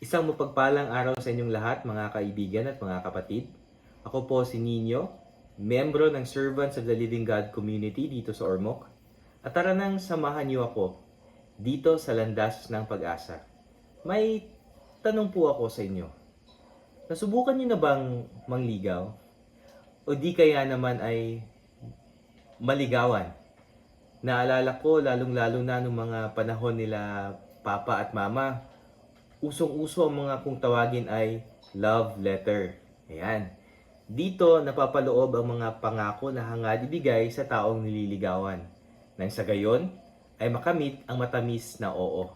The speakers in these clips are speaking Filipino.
Isang mapagpalang araw sa inyong lahat, mga kaibigan at mga kapatid. Ako po si Nino, membro ng Servants of the Living God Community dito sa Ormoc. At tara nang samahan niyo ako dito sa landas ng pag-asa. May tanong po ako sa inyo. Nasubukan niyo na bang mangligaw? O di kaya naman ay maligawan? Naalala ko lalong-lalo na nung mga panahon nila Papa at Mama, usong-uso ang mga kung tawagin ay love letter. Ayan. Dito napapaloob ang mga pangako na hangad ibigay sa taong nililigawan. Nang sa gayon ay makamit ang matamis na oo.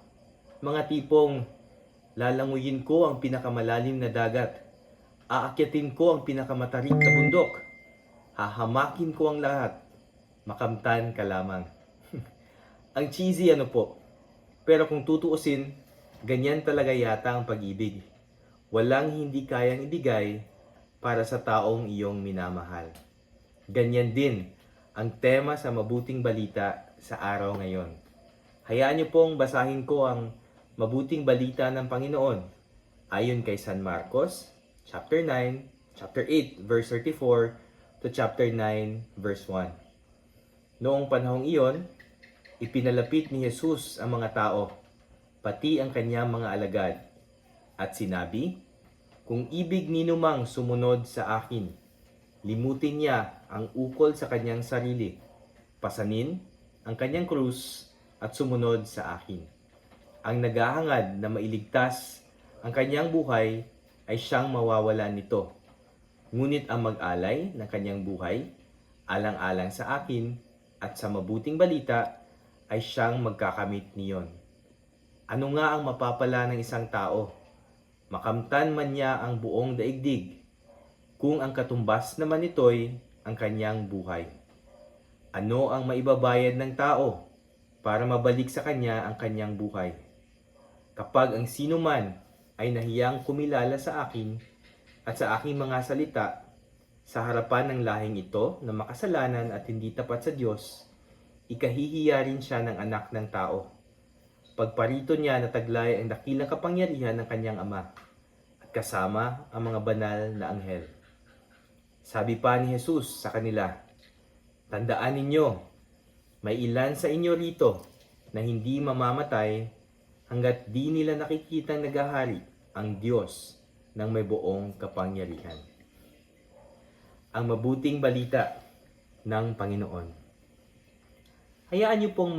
Mga tipong lalanguyin ko ang pinakamalalim na dagat. Aakyatin ko ang pinakamatarik na bundok. Hahamakin ko ang lahat. Makamtan ka lamang. ang cheesy ano po. Pero kung tutuusin, ganyan talaga yata ang pag-ibig. Walang hindi kayang ibigay para sa taong iyong minamahal. Ganyan din ang tema sa mabuting balita sa araw ngayon. Hayaan niyo pong basahin ko ang mabuting balita ng Panginoon ayon kay San Marcos, chapter 9, chapter 8, verse 34 to chapter 9, verse 1. Noong panahong iyon, ipinalapit ni Jesus ang mga tao, pati ang kanyang mga alagad, at sinabi, Kung ibig ninumang sumunod sa akin, limutin niya ang ukol sa kanyang sarili, pasanin ang kanyang krus at sumunod sa akin. Ang naghahangad na mailigtas ang kanyang buhay ay siyang mawawalan nito. Ngunit ang mag-alay ng kanyang buhay, alang-alang sa akin at sa mabuting balita, ay siyang magkakamit niyon. Ano nga ang mapapala ng isang tao? Makamtan man niya ang buong daigdig, kung ang katumbas naman nito'y ang kanyang buhay. Ano ang maibabayad ng tao para mabalik sa kanya ang kanyang buhay? Kapag ang sino man ay nahiyang kumilala sa akin at sa aking mga salita sa harapan ng lahing ito na makasalanan at hindi tapat sa Diyos, ikahihiya rin siya ng anak ng tao. Pagparito niya na taglay ang dakilang kapangyarihan ng kanyang ama at kasama ang mga banal na anghel. Sabi pa ni Jesus sa kanila, Tandaan ninyo, may ilan sa inyo rito na hindi mamamatay hanggat di nila nakikitang nagahari ang Diyos ng may buong kapangyarihan. Ang mabuting balita ng Panginoon. Hayaan niyo pong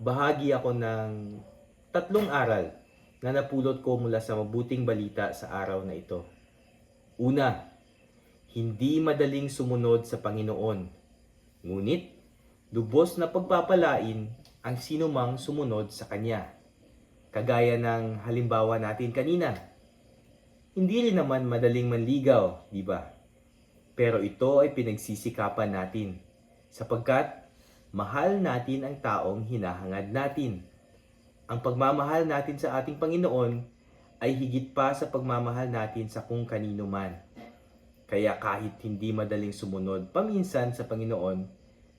magbahagi ako ng tatlong aral na napulot ko mula sa mabuting balita sa araw na ito. Una, hindi madaling sumunod sa Panginoon. Ngunit, lubos na pagpapalain ang sinumang sumunod sa Kanya. Kagaya ng halimbawa natin kanina. Hindi rin naman madaling manligaw, di ba? Pero ito ay pinagsisikapan natin sapagkat mahal natin ang taong hinahangad natin. Ang pagmamahal natin sa ating Panginoon ay higit pa sa pagmamahal natin sa kung kanino man. Kaya kahit hindi madaling sumunod paminsan sa Panginoon,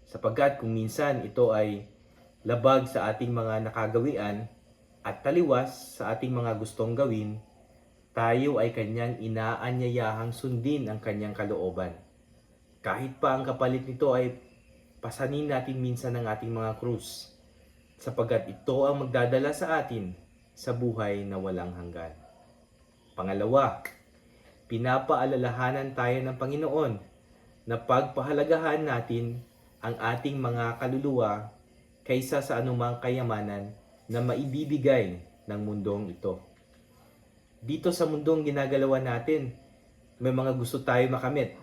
sapagkat kung minsan ito ay labag sa ating mga nakagawian at taliwas sa ating mga gustong gawin, tayo ay kanyang inaanyayahang sundin ang kanyang kalooban. Kahit pa ang kapalit nito ay pasanin natin minsan ang ating mga krus, sapagkat ito ang magdadala sa atin sa buhay na walang hanggan. Pangalawa, pinapaalalahanan tayo ng Panginoon na pagpahalagahan natin ang ating mga kaluluwa kaysa sa anumang kayamanan na maibibigay ng mundong ito. Dito sa mundong ginagalawan natin, may mga gusto tayo makamit.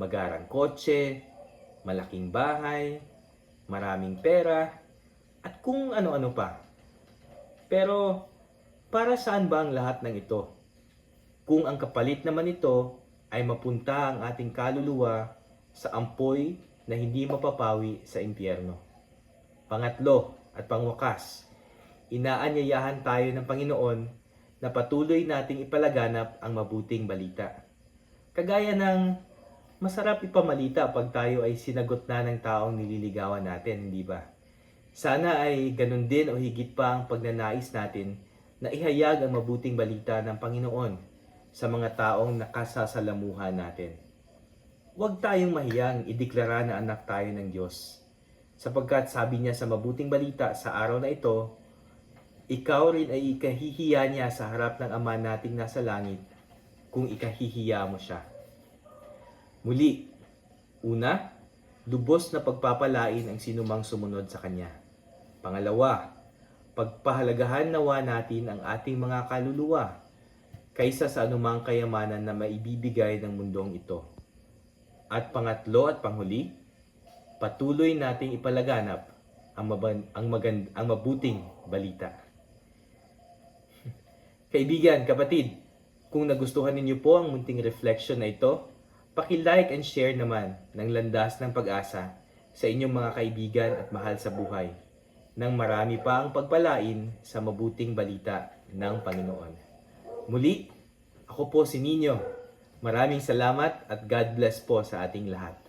Magarang kotse, malaking bahay, maraming pera, at kung ano-ano pa. Pero, para saan ba ang lahat ng ito? Kung ang kapalit naman ito ay mapunta ang ating kaluluwa sa ampoy na hindi mapapawi sa impyerno. Pangatlo at pangwakas, inaanyayahan tayo ng Panginoon na patuloy nating ipalaganap ang mabuting balita. Kagaya ng masarap ipamalita pag tayo ay sinagot na ng taong nililigawan natin, hindi ba? Sana ay ganun din o higit pa ang pagnanais natin na ihayag ang mabuting balita ng Panginoon sa mga taong nakasasalamuhan natin. Huwag tayong mahiyang ideklara na anak tayo ng Diyos. Sapagkat sabi niya sa mabuting balita sa araw na ito, ikaw rin ay ikahihiya niya sa harap ng Ama nating nasa langit kung ikahihiya mo siya. Muli, una, lubos na pagpapalain ang sinumang sumunod sa Kanya. Pangalawa, pagpahalagahan nawa natin ang ating mga kaluluwa kaysa sa anumang kayamanan na maibibigay ng mundong ito. At pangatlo at panghuli, patuloy nating ipalaganap ang, maban- ang, magand- ang mabuting balita. Kaibigan, kapatid, kung nagustuhan ninyo po ang munting reflection na ito, paki-like and share naman ng landas ng pag-asa sa inyong mga kaibigan at mahal sa buhay nang marami pa ang pagpalain sa mabuting balita ng Panginoon. Muli, ako po si Nino. Maraming salamat at God bless po sa ating lahat.